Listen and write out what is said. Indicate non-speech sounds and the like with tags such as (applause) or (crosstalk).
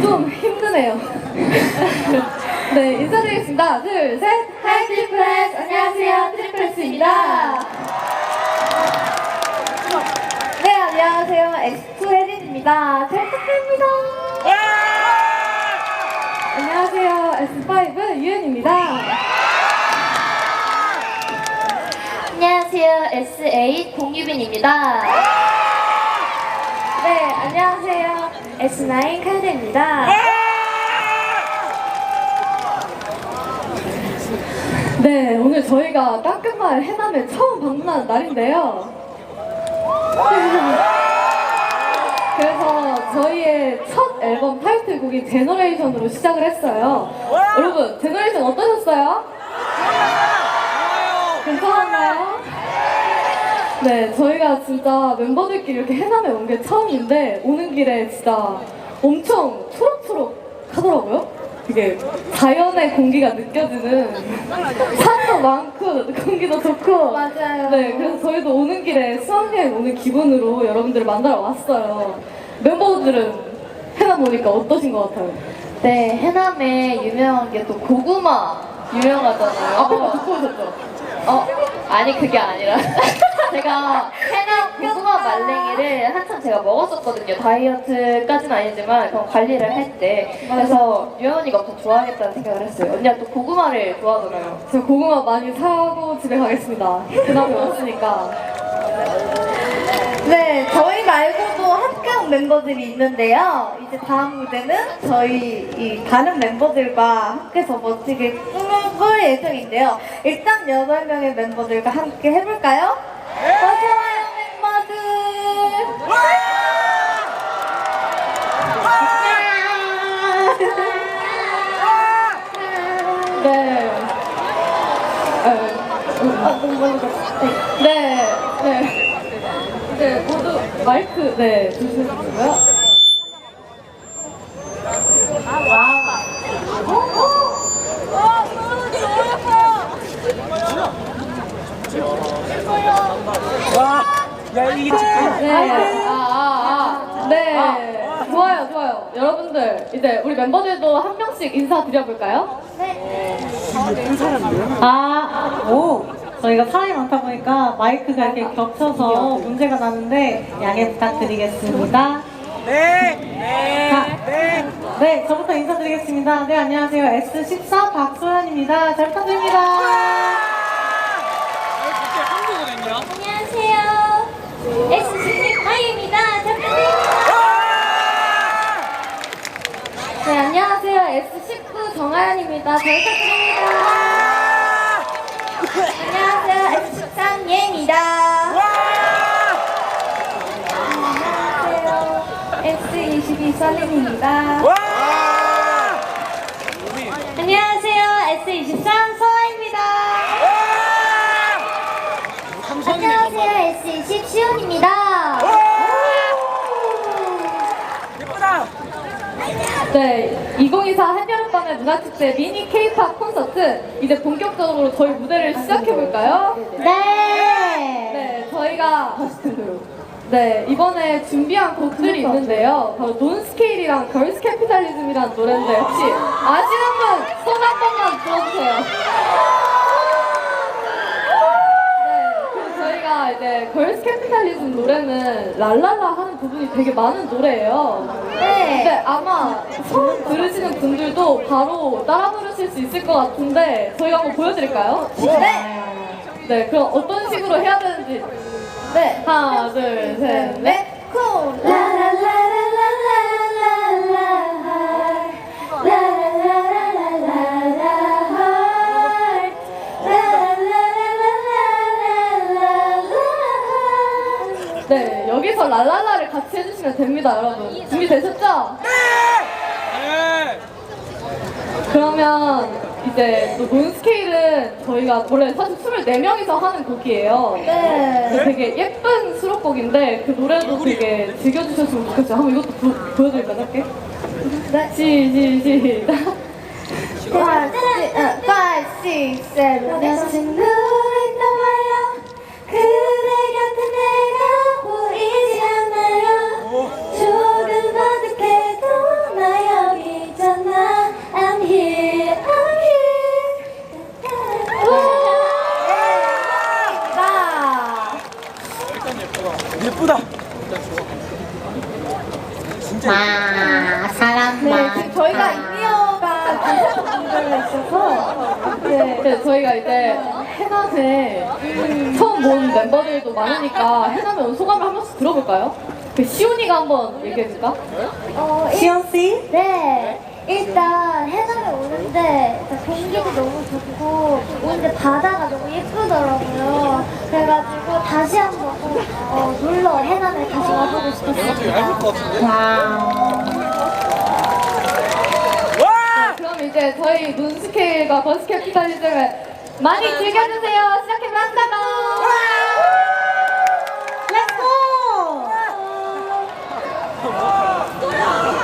좀 힘드네요. (laughs) 네, 인사드리겠습니다. 둘, 셋. 하이 트리플스! 안녕하세요, 트리플스입니다. 네, 안녕하세요. X2 혜진입니다. 잘 부탁드립니다. 안녕하세요. S5 유은입니다. 안녕하세요. S8 공유빈입니다. 네, 안녕하세요. S9 카드입니다. 네, 오늘 저희가 따끔한 해남에 처음 방문하는 날인데요. 그래서 저희의 첫 앨범 타이틀곡인 제너레이션으로 시작을 했어요. 여러분, 제너레이션 어떠셨어요? 네, 저희가 진짜 멤버들끼리 이렇게 해남에 온 게 처음인데 오는 길에 진짜 엄청 초록초록 하더라고요. 이게 자연의 공기가 느껴지는 산도 많고 공기도 좋고 맞아요. 네, 그래서 저희도 오는 길에 수학여행 오는 기분으로 여러분들을 만나러 왔어요. 멤버들은 해남 오니까 어떠신 것 같아요? 네, 해남에 유명한 게 또 고구마 유명하잖아요. 아까 듣고 오셨죠? 어, 아니 그게 아니라 (laughs) 제가 해남 고구마 말랭이를 한참 제가 먹었었거든요. 다이어트까지는 아니지만 그런 관리를 할 때. 그래서 유연이가 더 좋아하겠다는 생각을 했어요. 언니가 또 고구마를 좋아하잖아요. 저 고구마 많이 사고 집에 가겠습니다. 그다음에 왔으니까. (laughs) 네, 저희 합격 멤버들이 있는데요. 이제 다음 무대는 저희 이 다른 멤버들과 함께서 멋지게 꾸며볼 예정인데요. 일단 8명의 멤버들과 함께 해볼까요? 어서와요, 멤버들! 네. 네. 네. 네. 네, 모두 마이크, 네, 주시고요. 와, 야 이게 진짜 네. 아, 아, 아. 네. 좋아요, 좋아요. 여러분들, 이제 우리 멤버들도 한 명씩 인사 드려볼까요? 아, 오. 저희가 사람이 많다 보니까 마이크가 이렇게 겹쳐서 문제가 나는데 양해 부탁드리겠습니다. 네, 네, 네. 네, 저부터 인사드리겠습니다. 네, 안녕하세요. S14 박소연입니다. 잘 부탁드립니다. 한국어는요? 안녕하세요. S16 마이입니다. 잘 네, 안녕하세요. S19 정하연입니다. 잘 부탁드립니다. 안녕하세요, S13 예입니다. 안녕하세요, S22 와! 안녕하세요, S23 서아입니다. 삼성이네. S20 시온입니다. 예쁘다. 네, 2024 한여름밤의 문화축제 미니 K-팝 콘서트 이제 본격적으로 저희 무대를 시작해볼까요? 네. 네, 저희가 (laughs) 네 이번에 준비한 곡들이 있는데요. 바로 논스케일이랑 걸스 캐피탈리즘이라는 노래인데 혹시 아시는 분 손 한 번만 들어주세요. 네, 그리고 저희가 이제 걸스 캐피탈리즘 노래는 랄랄라 하는 부분이 되게 많은 노래예요. 네. 근데 아마 처음 들으시는 분들도 바로 따라 부르실 수 있을 것 같은데 저희가 한번 보여드릴까요? 네. 네, 그럼 어떤 식으로 해야 되는지 네. 하나, 둘, 셋, 넷. 콜. 네, 여기서 랄랄라를 같이 해주시면 됩니다, 여러분. 준비되셨죠? 네. 그러면 이제 또 론스케일은 저희가 원래 사실 24명이서 하는 곡이에요. 네. 되게 예쁜 수록곡인데 그 노래도 되게 즐겨주셨으면 좋겠어요. 한번 이것도 보, 보여드릴까요? 짧게? 네. 시, 시, 시작. 5, 6, 7, 8, 9, 10, 11, 12, 13, 14, 15, 16, 17, 18, 19, 20, 21, 22, 23, 24, 25, 26, 27, 28, 29, 30, 31, 32, 33, 34, 35, 36, 37, 38, 39, 40, 41, 42, 43, 44, 45, 46, 47, 48, 49, 50, 51, 52, 53, 54, 55, 56, 57, 58, 59, 60, 61, 62, 63, 64, 65, 66, 67, 8, 9, 10, 11, 12, 13, 14, 15, 16, 17, 18, 19, 20, 21, 22, 23, 24, 25, 26, 27, 28, 29, 10, 11, 12, 13, 14, 15, 16, 17, 18, 19, 20, 21, 22, 23, 24, 25, 26, 27, 28, 29, 10, 11, 12, 13, 14, 15, 16, 17, 지금 저희가 인디어가 다섯 분들가 있어서 네. 네, 저희가 이제 해남에 처음 본 멤버들도 많으니까 해남에 온 소감을 한 번씩 들어볼까요? 그 시온이가 한번 얘기해줄까? 어, 일- 시연 씨? 네. 일단 해남에 오는데 일단 공기도 너무 좋고 오는데 바다가 너무 예쁘더라고요. 그래가지고 다시 한번 꼭, 어, 놀러 해남에 다시 와보고 싶었습니다. 와! 그럼 이제 저희 눈스케일과 버스케 피타니즘을 많이 즐겨주세요. 시작해봅시다. 렛